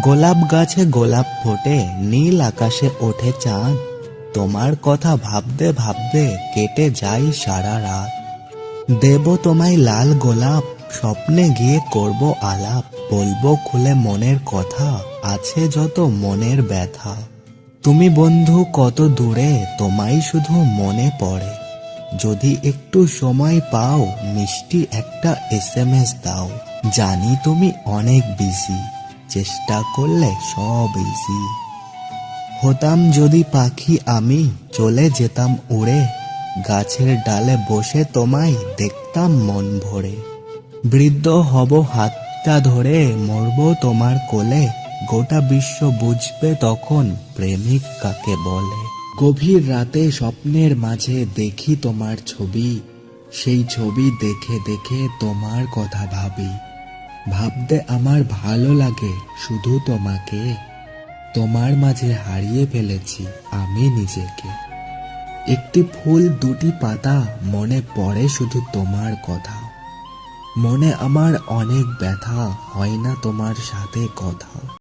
গোলাপ গাছে গোলাপ ফোটে, নীল আকাশে ওঠে চাঁদ। তোমার কথা ভাবতে ভাবতে কেটে যাই সারা রাত। দেব তোমায় লাল গোলাপ, স্বপ্নে গিয়ে করব আলাপ। বলব খুলে মনের কথা, আছে যত মনের ব্যথা। তুমি বন্ধু কত দূরে, তোমায় শুধু মনে পড়ে। যদি একটু সময় পাও, মিষ্টি একটা এস এম এস দাও। জানি তুমি অনেক বিজি। চেষ্টা করলে সব ইজি হতাম যদি পাখি আমি, চলে যেতাম উড়ে। গাছের ডালে বসে তোমায় দেখতাম মন ভরে। বৃদ্ধ হব হাতটা ধরে, মরব তোমার কোলে। গোটা বিশ্ব বুঝবে তখন প্রেমিক কাকে বলে। গভীর রাতে স্বপ্নের মাঝে দেখি তোমার ছবি। সেই ছবি দেখে দেখে তোমার কথা ভাবি। ভাবতে আমার ভালো লাগে শুধু তোমাকে। তোমার মাঝে হারিয়ে ফেলেছি আমি নিজেকে। একটি ফুল, দুটি পাতা মনে পড়ে শুধু তোমার কথা। মনে আমার অনেক ব্যথা, হয় না তোমার সাথে কথা।